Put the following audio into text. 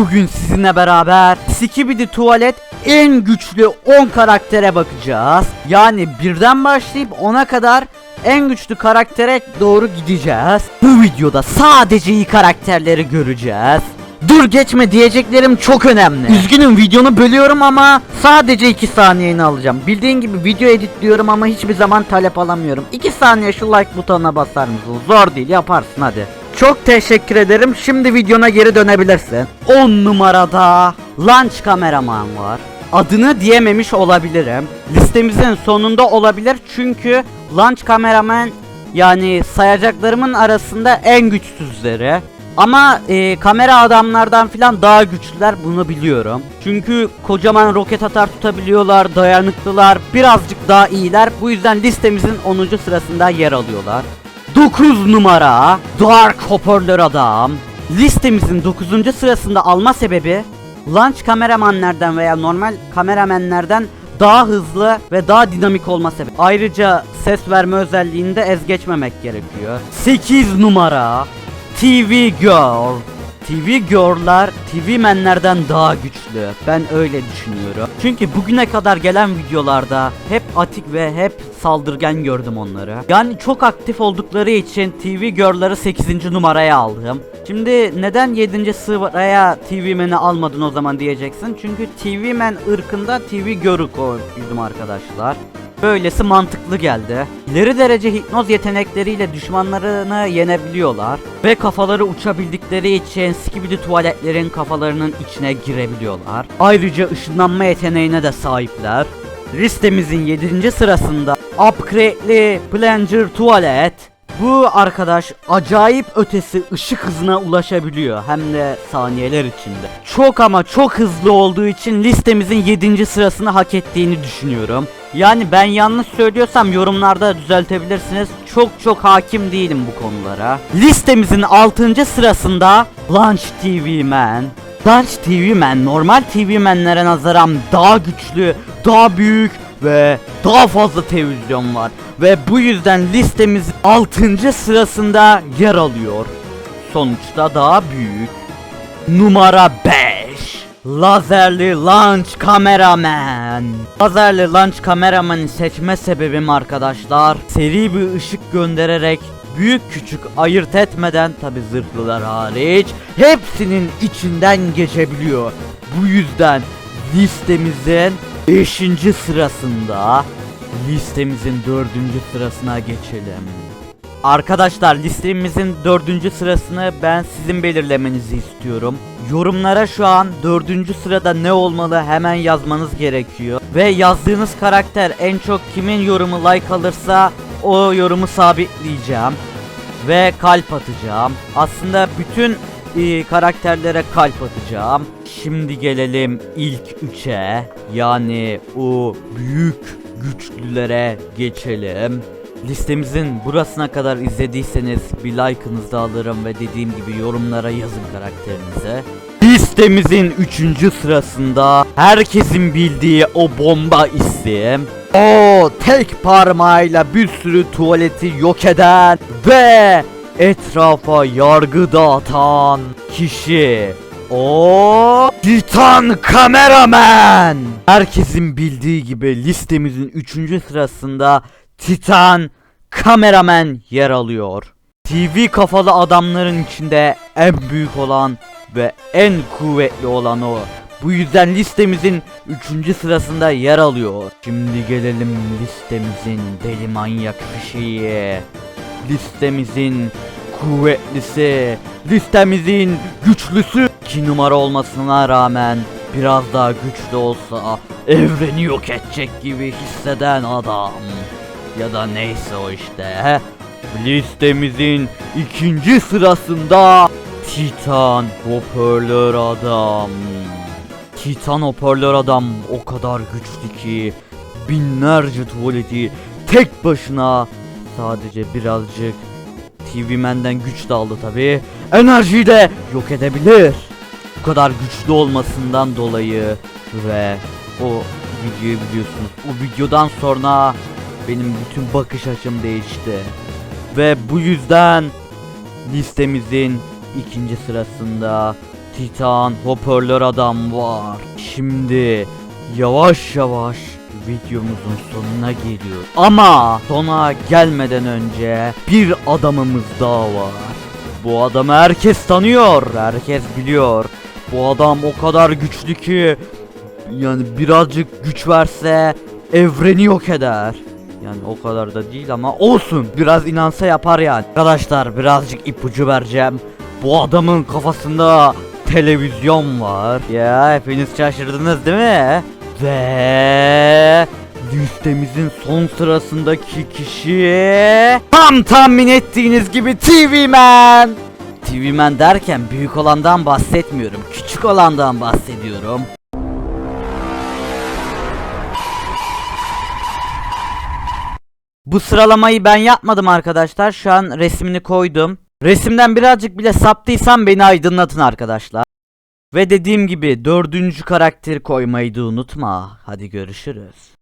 Bugün sizinle beraber Skibidi Tuvalet en güçlü 10 karaktere bakacağız. Yani birden başlayıp 10'a kadar en güçlü karaktere doğru gideceğiz. Bu videoda sadece iyi karakterleri göreceğiz. Dur geçme diyeceklerim çok önemli. Üzgünüm videonu bölüyorum ama sadece 2 saniyeni alacağım. Bildiğin gibi video editliyorum ama hiçbir zaman talep alamıyorum. 2 saniye şu like butonuna basar mısın? Zor değil yaparsın hadi. Çok teşekkür ederim. Şimdi videona geri dönebilirsin. 10 numarada Launch kameraman var. Adını diyememiş olabilirim. Listemizin sonunda olabilir çünkü Launch kameraman yani sayacaklarımın arasında en güçsüzleri. Ama e, kamera adamlardan filan daha güçlüler bunu biliyorum. Çünkü kocaman roket atar tutabiliyorlar, dayanıklılar, birazcık daha iyiler. Bu yüzden listemizin 10. sırasında yer alıyorlar. 9 numara Dark Hoparlör Adam. Listemizin 9. sırasında alma sebebi launch kameramanlardan veya normal kameramenlerden daha hızlı ve daha dinamik olma sebebi. Ayrıca ses verme özelliğinde ez geçmemek gerekiyor. 8 numara TV Girl. TV Girl'lar TV menlerden daha güçlü. Ben öyle düşünüyorum. Çünkü bugüne kadar gelen videolarda hep atik ve hep saldırgan gördüm onları. Yani çok aktif oldukları için TV Girl'ları 8. numaraya aldım. Şimdi neden 7. sıraya TV Man'i almadın o zaman diyeceksin. Çünkü TV Man ırkında TV Girl'ü koydum arkadaşlar. Böylesi mantıklı geldi. İleri derece hipnoz yetenekleriyle düşmanlarını yenebiliyorlar ve kafaları uçabildikleri için skibidi tuvaletlerin kafalarının içine girebiliyorlar. Ayrıca ışınlanma yeteneğine de sahipler. Listemizin 7. sırasında Upgrade'li Plunger Tuvalet. Bu arkadaş acayip ötesi ışık hızına ulaşabiliyor hem de saniyeler içinde. Çok ama çok hızlı olduğu için listemizin 7. sırasını hak ettiğini düşünüyorum. Yani ben yanlış söylüyorsam yorumlarda düzeltebilirsiniz. Çok çok hakim değilim bu konulara. Listemizin 6. sırasında Launch TV Man. Launch TV Man normal TV Man'lere nazaran daha güçlü, daha büyük ve daha fazla televizyon var. Ve bu yüzden listemiz 6. sırasında yer alıyor. Sonuçta daha büyük. Numara 5 Lazerli Launch Cameraman Lazerli Launch Cameraman'ı seçme sebebim arkadaşlar Seri bir ışık göndererek büyük küçük ayırt etmeden tabi zırhlılar hariç hepsinin içinden geçebiliyor. Bu yüzden listemizin 5. sırasında listemizin 4. sırasına geçelim. Arkadaşlar listemizin dördüncü sırasını ben sizin belirlemenizi istiyorum. Yorumlara şu an dördüncü sırada ne olmalı hemen yazmanız gerekiyor. Ve yazdığınız karakter en çok kimin yorumu like alırsa o yorumu sabitleyeceğim. Ve kalp atacağım. Aslında bütün e, karakterlere kalp atacağım. Şimdi gelelim ilk üçe. Yani o büyük güçlülere geçelim. Listemizin burasına kadar izlediyseniz bir like'ınızı alırım ve dediğim gibi yorumlara yazın karakterinize. Listemizin 3. sırasında herkesin bildiği o bomba isim. O tek parmağıyla bir sürü tuvaleti yok eden ve etrafa yargı dağıtan kişi. O Titan Kameraman. Herkesin bildiği gibi listemizin 3. sırasında Titan Kameraman yer alıyor. TV kafalı adamların içinde en büyük olan ve en kuvvetli olan o. Bu yüzden listemizin 3. sırasında yer alıyor. Şimdi gelelim listemizin deli manyak fişeği. Listemizin kuvvetlisi, listemizin güçlüsü. 2 numara olmasına rağmen biraz daha güçlü olsa evreni yok edecek gibi hisseden adam. Ya da neyse o işte. Listemizin ikinci sırasında Titan Hoparlör Adam. Titan Hoparlör Adam o kadar güçlü ki binlerce tuvaleti tek başına sadece birazcık TV Man'den güç de aldı tabi. Enerjiyi de yok edebilir. Bu kadar güçlü olmasından dolayı ve o videoyu biliyorsunuz. O videodan sonra benim bütün bakış açım değişti. Ve bu yüzden listemizin ikinci sırasında Titan hoparlör adam var. Şimdi yavaş yavaş videomuzun sonuna geliyor. Ama sona gelmeden önce bir adamımız daha var. Bu adamı herkes tanıyor, herkes biliyor. Bu adam o kadar güçlü ki yani birazcık güç verse evreni yok eder. Yani o kadar da değil ama olsun. Biraz inansa yapar yani. Arkadaşlar birazcık ipucu vereceğim. Bu adamın kafasında televizyon var. Ya hepiniz şaşırdınız değil mi? Ve listemizin son sırasındaki kişi tam tahmin ettiğiniz gibi TV Man. TV Man derken büyük olandan bahsetmiyorum. Küçük olandan bahsediyorum. Bu sıralamayı ben yapmadım arkadaşlar. Şu an resmini koydum. Resimden birazcık bile saptıysam beni aydınlatın arkadaşlar. Ve dediğim gibi dördüncü karakteri koymayı da unutma. Hadi görüşürüz.